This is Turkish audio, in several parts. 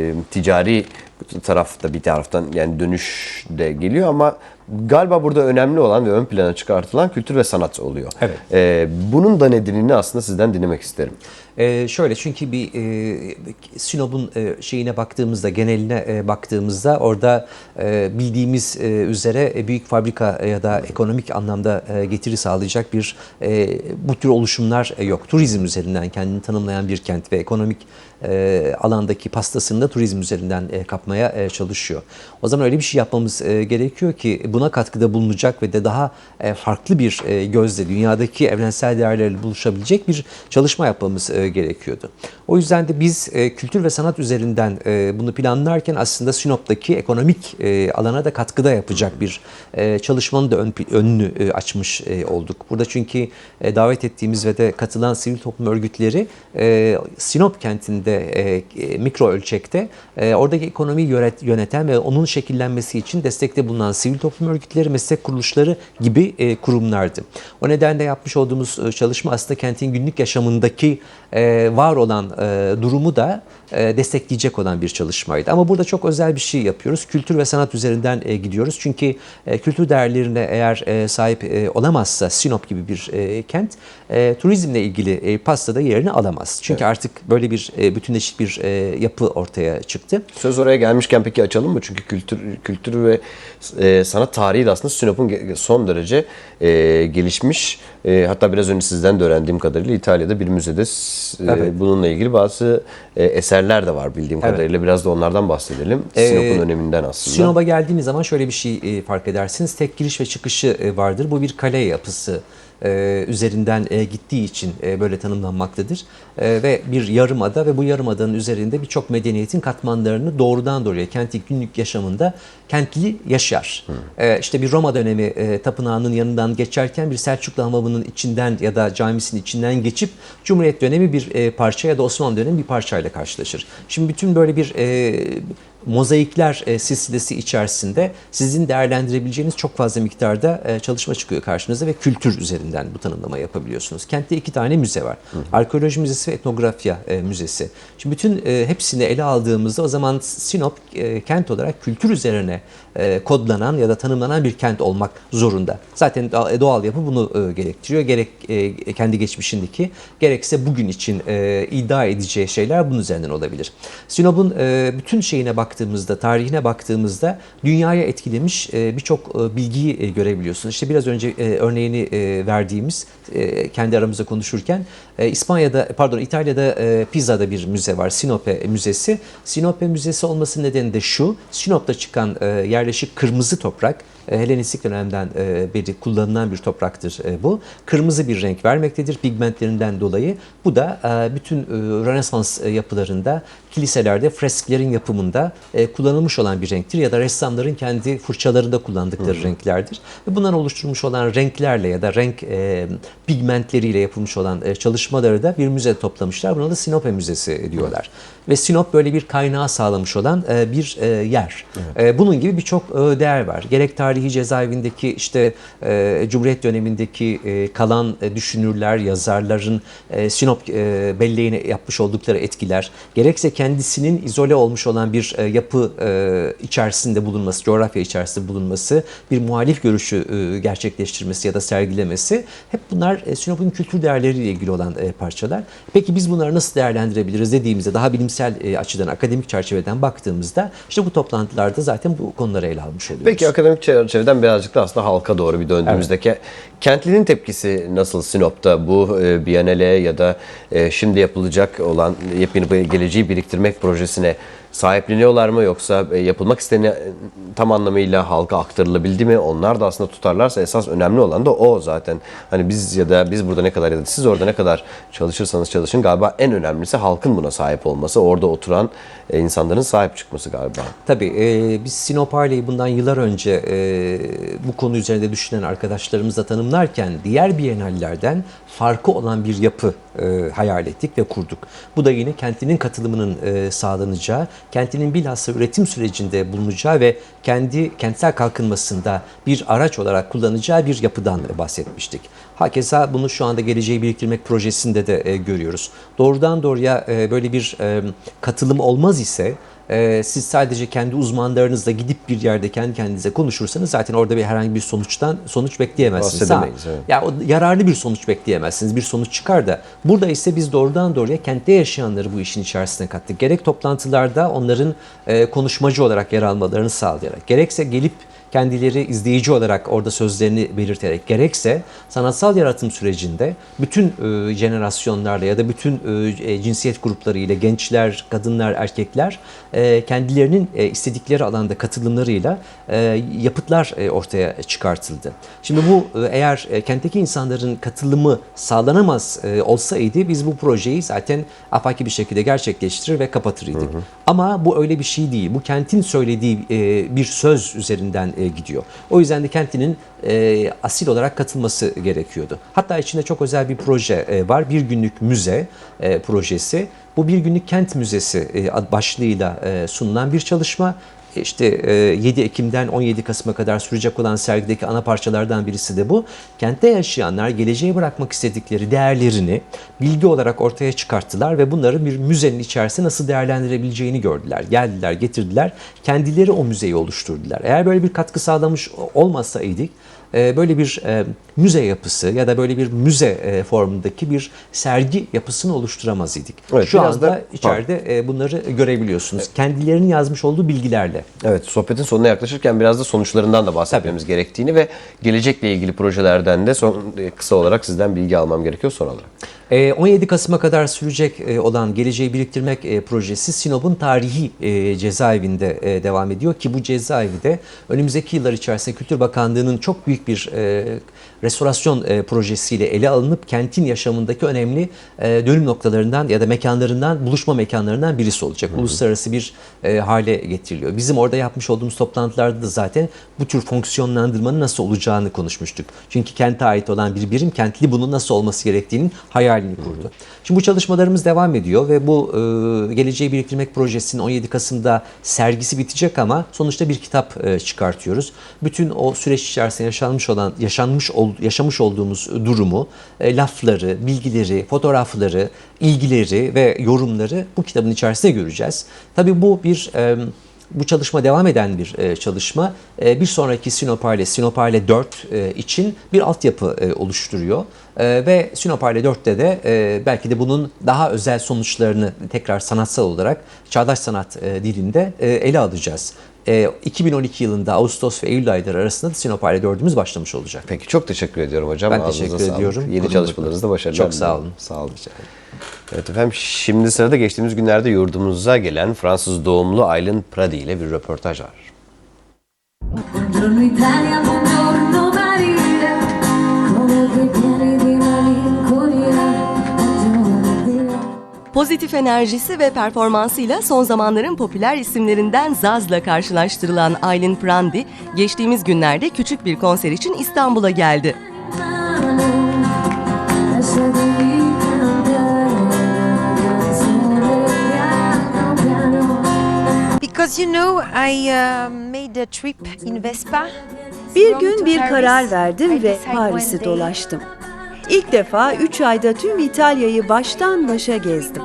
e, ticari tarafta bir taraftan yani dönüş de geliyor ama galiba burada önemli olan ve ön plana çıkartılan kültür ve sanat oluyor. Evet. E, bunun da nedenini aslında sizden dinlemek isterim. Ee, şöyle çünkü bir e, Sinop'un e, şeyine baktığımızda, geneline e, baktığımızda orada e, bildiğimiz e, üzere e, büyük fabrika ya da ekonomik anlamda e, getiri sağlayacak bir e, bu tür oluşumlar e, yok. Turizm üzerinden kendini tanımlayan bir kent ve ekonomik e, alandaki pastasını da turizm üzerinden e, kapmaya e, çalışıyor. O zaman öyle bir şey yapmamız e, gerekiyor ki buna katkıda bulunacak ve de daha e, farklı bir e, gözle dünyadaki evrensel değerlerle buluşabilecek bir çalışma yapmamız e, gerekiyordu. O yüzden de biz kültür ve sanat üzerinden bunu planlarken aslında Sinop'taki ekonomik alana da katkıda yapacak bir çalışmanın da ön, önünü açmış olduk. Burada çünkü davet ettiğimiz ve de katılan sivil toplum örgütleri Sinop kentinde mikro ölçekte oradaki ekonomiyi yönet, yöneten ve onun şekillenmesi için destekte bulunan sivil toplum örgütleri, meslek kuruluşları gibi e, kurumlardı. O nedenle yapmış olduğumuz e, çalışma aslında kentin günlük yaşamındaki e, var olan e, durumu da e, destekleyecek olan bir çalışmaydı. Ama burada çok özel bir şey yapıyoruz. Kültür ve sanat üzerinden e, gidiyoruz. Çünkü e, kültür değerlerine eğer e, sahip e, olamazsa Sinop gibi bir e, kent e, turizmle ilgili e, pastada yerini alamaz. Çünkü artık böyle bir e, bütünleşik bir e, yapı ortaya çıktı. Söz oraya gelmişken peki açalım mı? Çünkü kültür kültür ve e, sanat tarihi de aslında Sinop'un son derece e, gelişmiş. E, hatta biraz önce sizden de öğrendiğim kadarıyla İtalya'da bir müzede e, Evet. bununla ilgili bazı e, eserler de var bildiğim Evet. kadarıyla. Biraz da onlardan bahsedelim. Ee, Sinop'un öneminden aslında. Sinop'a geldiğiniz zaman şöyle bir şey e, fark edersiniz. Tek giriş ve çıkışı e, vardır. Bu bir kale yapısı e, üzerinden e, gittiği için e, böyle tanımlanmaktadır. E, ve bir yarımada ve bu yarımadanın üzerinde birçok medeniyetin katmanlarını doğrudan doğruya kenti günlük yaşamında kentli yaşar. E, işte bir Roma dönemi e, tapınağının yanından geçerken bir Selçuklu hamamının içinden ya da camisinin içinden geçip Cumhuriyet dönemi bir e, parça ya da Osmanlı dönemi bir parçayla karşılaşır. Şimdi bütün böyle bir e, mozaikler e, silsilesi içerisinde sizin değerlendirebileceğiniz çok fazla miktarda e, çalışma çıkıyor karşınıza ve kültür üzerinden bu tanımlama yapabiliyorsunuz. Kentte iki tane müze var. Arkeoloji Müzesi ve Etnografya e, Müzesi. Şimdi bütün e, hepsini ele aldığımızda o zaman Sinop e, kent olarak kültür üzerine e, kodlanan ya da tanımlanan bir kent olmak zorunda. Zaten da- doğal yapı bunu e, gerektiriyor. Gerek e, kendi geçmişindeki gerekse bugün için e, iddia edeceği şeyler bunun üzerinden olabilir. Sinop'un e, bütün şeyine baktığımızda, tarihine baktığımızda dünyaya etkilemiş e, birçok e, bilgiyi e, görebiliyorsunuz. İşte biraz önce örneğini verdiğimiz kendi aramızda konuşurken İspanya'da pardon İtalya'da Pisa'da bir müze var. Sinope Müzesi. Sinope Müzesi olması nedeni de şu. Sinop'ta çıkan yerleşik kırmızı toprak Helenistik dönemden e, beri kullanılan bir topraktır e, bu. Kırmızı bir renk vermektedir pigmentlerinden dolayı. Bu da e, bütün e, Rönesans e, yapılarında, kiliselerde, fresklerin yapımında e, kullanılmış olan bir renktir ya da ressamların kendi fırçalarında kullandıkları renklerdir. Ve bundan oluşturmuş olan renklerle ya da renk e, pigmentleriyle yapılmış olan e, çalışmaları da bir müze toplamışlar. Buna da Sinope Müzesi diyorlar. Ve Sinop böyle bir kaynağı sağlamış olan e, bir e, yer. E, bunun gibi birçok e, değer var. Gerek tarihi cezaevindeki işte e, Cumhuriyet dönemindeki e, kalan e, düşünürler, yazarların e, Sinop e, belleğine yapmış oldukları etkiler, gerekse kendisinin izole olmuş olan bir e, yapı e, içerisinde bulunması, coğrafya içerisinde bulunması, bir muhalif görüşü e, gerçekleştirmesi ya da sergilemesi hep bunlar e, Sinop'un kültür değerleriyle ilgili olan e, parçalar. Peki biz bunları nasıl değerlendirebiliriz dediğimizde daha bilimsel e, açıdan, akademik çerçeveden baktığımızda işte bu toplantılarda zaten bu konuları ele almış oluyoruz. Peki akademik çerçeveden birazcık da aslında halka doğru bir döndüğümüzde ke- kentlinin tepkisi nasıl Sinop'ta bu e, Biennale ya da e, şimdi yapılacak olan yepyeni geleceği biriktirmek projesine sahipleniyorlar mı yoksa e, yapılmak istenen tam anlamıyla halka aktarılabildi mi? Onlar da aslında tutarlarsa esas önemli olan da o zaten. Hani biz ya da biz burada ne kadar ya da siz orada ne kadar çalışırsanız çalışın galiba en önemlisi halkın buna sahip olması, orada oturan e, insanların sahip çıkması galiba. Tabii e, biz Sinop Aile'yi bundan yıllar önce e, bu konu üzerinde düşünen arkadaşlarımızla tanımlarken diğer bienallerden farkı olan bir yapı e, hayal ettik ve kurduk. Bu da yine kentinin katılımının e, sağlanacağı, kentinin bilhassa üretim sürecinde bulunacağı ve kendi kentsel kalkınmasında bir araç olarak kullanacağı bir yapıdan bahsetmiştik. Hakeza bunu şu anda geleceği biriktirmek projesinde de e, görüyoruz. Doğrudan doğruya e, böyle bir e, katılım olmaz ise e, siz sadece kendi uzmanlarınızla gidip bir yerde kendi kendinize konuşursanız zaten orada bir herhangi bir sonuçtan sonuç bekleyemezsiniz. Ha, evet. Ya o yararlı bir sonuç bekleyemezsiniz. Bir sonuç çıkar da. Burada ise biz doğrudan doğruya kentte yaşayanları bu işin içerisine kattık. Gerek toplantılarda onların e, konuşmacı olarak yer almalarını sağlayarak, gerekse gelip kendileri izleyici olarak orada sözlerini belirterek gerekse sanatsal yaratım sürecinde bütün e, jenerasyonlarla ya da bütün e, e, cinsiyet grupları ile gençler, kadınlar, erkekler e, kendilerinin e, istedikleri alanda katılımlarıyla e, yapıtlar e, ortaya çıkartıldı. Şimdi bu e, eğer e, kentteki insanların katılımı sağlanamaz e, olsaydı biz bu projeyi zaten apaki bir şekilde gerçekleştirir ve kapatırdık. Ama bu öyle bir şey değil. Bu kentin söylediği e, bir söz üzerinden e, gidiyor. O yüzden de kentinin e, asil olarak katılması gerekiyordu. Hatta içinde çok özel bir proje e, var. Bir günlük müze e, projesi. Bu bir günlük kent müzesi e, başlığıyla e, sunulan bir çalışma. İşte e, 7 Ekim'den 17 Kasım'a kadar sürecek olan sergideki ana parçalardan birisi de bu. Kentte yaşayanlar geleceğe bırakmak istedikleri değerlerini bilgi olarak ortaya çıkarttılar ve bunları bir müzenin içerisinde nasıl değerlendirebileceğini gördüler. Geldiler, getirdiler. Kendileri o müzeyi oluşturdular. Eğer böyle bir katkı sağlamış olmasaydık e, böyle bir e, müze yapısı ya da böyle bir müze e, formundaki bir sergi yapısını oluşturamaz idik. Evet, Şu anda da- içeride e, bunları görebiliyorsunuz. Kendilerinin yazmış olduğu bilgilerle. Evet, sohbetin sonuna yaklaşırken biraz da sonuçlarından da bahsetmemiz gerektiğini ve gelecekle ilgili projelerden de son kısa olarak sizden bilgi almam gerekiyor son olarak. E, 17 Kasım'a kadar sürecek e, olan Geleceği Biriktirmek e, projesi Sinop'un tarihi e, cezaevinde devam ediyor ki bu cezaevi de önümüzdeki yıllar içerisinde Kültür Bakanlığı'nın çok büyük bir restorasyon projesiyle ele alınıp kentin yaşamındaki önemli dönüm noktalarından ya da mekanlarından, buluşma mekanlarından birisi olacak. Uluslararası bir hale getiriliyor. Bizim orada yapmış olduğumuz toplantılarda da zaten bu tür fonksiyonlandırmanın nasıl olacağını konuşmuştuk. Çünkü kente ait olan bir birim kentli bunun nasıl olması gerektiğinin hayalini kurdu. Şimdi bu çalışmalarımız devam ediyor ve bu e, Geleceği Biriktirmek Projesi'nin 17 Kasım'da sergisi bitecek ama sonuçta bir kitap e, çıkartıyoruz. Bütün o süreç içerisinde yaşanmış olan yaşanmış ol, yaşamış olduğumuz durumu, e, lafları, bilgileri, fotoğrafları, ilgileri ve yorumları bu kitabın içerisinde göreceğiz. Tabii bu bir e, bu çalışma devam eden bir e, çalışma. E, bir sonraki Sinopale, Sinopale 4 e, için bir altyapı e, oluşturuyor. E, ve Sinopale 4'te de e, belki de bunun daha özel sonuçlarını tekrar sanatsal olarak çağdaş sanat e, dilinde e, ele alacağız. E, 2012 yılında Ağustos ve Eylül ayları arasında da Sinopale 4'ümüz başlamış olacak. Peki çok teşekkür ediyorum hocam. Ben Ağzınıza teşekkür sağlık. ediyorum. Yeni çalışmalarınızda başarılar. Çok sağ olun. Sağ olun. Evet efendim şimdi sırada geçtiğimiz günlerde yurdumuza gelen Fransız doğumlu Aylin Pradi ile bir röportaj var. Pozitif enerjisi ve performansıyla son zamanların popüler isimlerinden Zaz'la karşılaştırılan Aylin Prandi, geçtiğimiz günlerde küçük bir konser için İstanbul'a geldi. Because you know, I uh, made a trip in Vespa. Bir gün bir karar verdim ve Paris'i dolaştım. İlk defa 3 ayda tüm İtalya'yı baştan başa gezdim.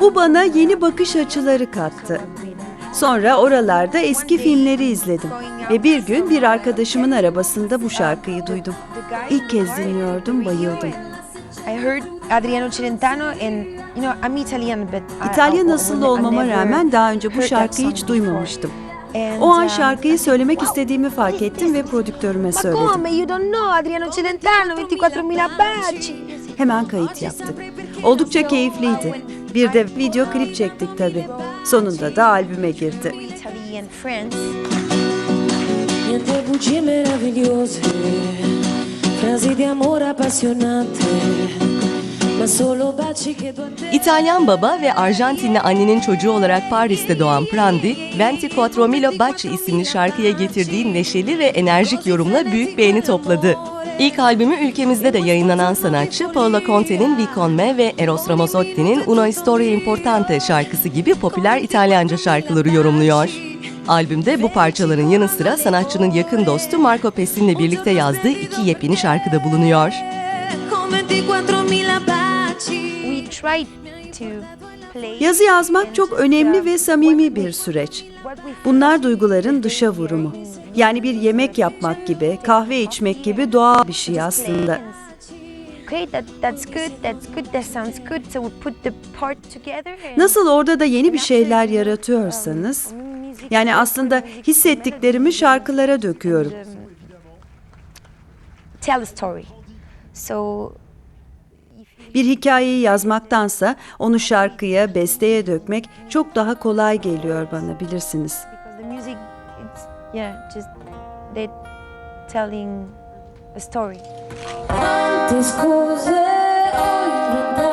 Bu bana yeni bakış açıları kattı. Sonra oralarda eski filmleri izledim ve bir gün bir arkadaşımın arabasında bu şarkıyı duydum. İlk kez dinliyordum, bayıldım. İtalyan asıllı olmama rağmen daha önce bu şarkıyı hiç duymamıştım. O an um, şarkıyı söylemek istediğimi fark ettim ve prodüktörüme Ma söyledim. come? You don't know Adriano Celentano, 24.000 baci. Hemen kayıt yaptık. Oldukça keyifliydi. Bir de video klip çektik tabii. Sonunda da albüme girdi. Niente bugie meravigliose, frasi di amore appassionate, İtalyan baba ve Arjantinli annenin çocuğu olarak Paris'te doğan Prandi, 24 Milo Baci isimli şarkıya getirdiği neşeli ve enerjik yorumla büyük beğeni topladı. İlk albümü ülkemizde de yayınlanan sanatçı Paola Conte'nin Vi con me ve Eros Ramazzotti'nin Una Storia Importante şarkısı gibi popüler İtalyanca şarkıları yorumluyor. Albümde bu parçaların yanı sıra sanatçının yakın dostu Marco Pessin'le birlikte yazdığı iki yepyeni şarkıda bulunuyor. Yazı yazmak çok önemli ve samimi bir süreç. Bunlar duyguların dışa vurumu. Yani bir yemek yapmak gibi, kahve içmek gibi doğal bir şey aslında. Nasıl orada da yeni bir şeyler yaratıyorsanız, yani aslında hissettiklerimi şarkılara döküyorum. Tell a story. So Bir hikayeyi yazmaktansa onu şarkıya, besteye dökmek çok daha kolay geliyor bana bilirsiniz. because the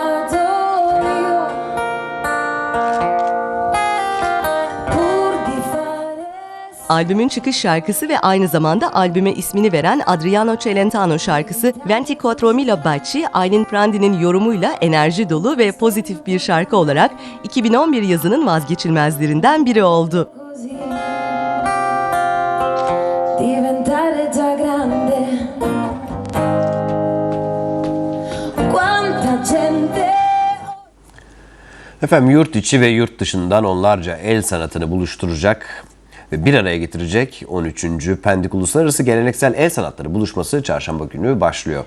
Albümün çıkış şarkısı ve aynı zamanda albüme ismini veren Adriano Celentano şarkısı 24 Mila Baci, Aylin Prandi'nin yorumuyla enerji dolu ve pozitif bir şarkı olarak 2011 yazının vazgeçilmezlerinden biri oldu. così diventare già grande quanta gente Efendim yurt içi ve yurt dışından onlarca el sanatını buluşturacak bir araya getirecek 13. Pendik Uluslararası Geleneksel El Sanatları buluşması çarşamba günü başlıyor.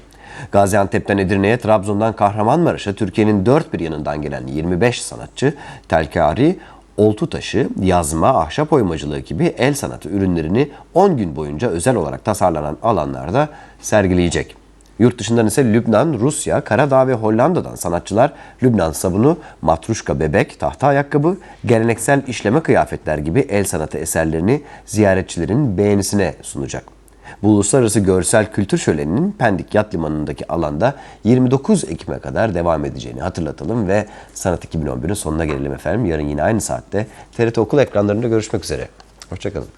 Gaziantep'ten Edirne'ye, Trabzon'dan Kahramanmaraş'a Türkiye'nin dört bir yanından gelen 25 sanatçı telkari, oltu taşı, yazma, ahşap oymacılığı gibi el sanatı ürünlerini 10 gün boyunca özel olarak tasarlanan alanlarda sergileyecek. Yurt dışından ise Lübnan, Rusya, Karadağ ve Hollanda'dan sanatçılar Lübnan sabunu, matruşka bebek, tahta ayakkabı, geleneksel işleme kıyafetler gibi el sanatı eserlerini ziyaretçilerin beğenisine sunacak. Bu uluslararası görsel kültür şöleninin Pendik Yat Limanı'ndaki alanda 29 Ekim'e kadar devam edeceğini hatırlatalım ve Sanat 2011'in sonuna gelelim efendim. Yarın yine aynı saatte TRT Okul ekranlarında görüşmek üzere. Hoşçakalın.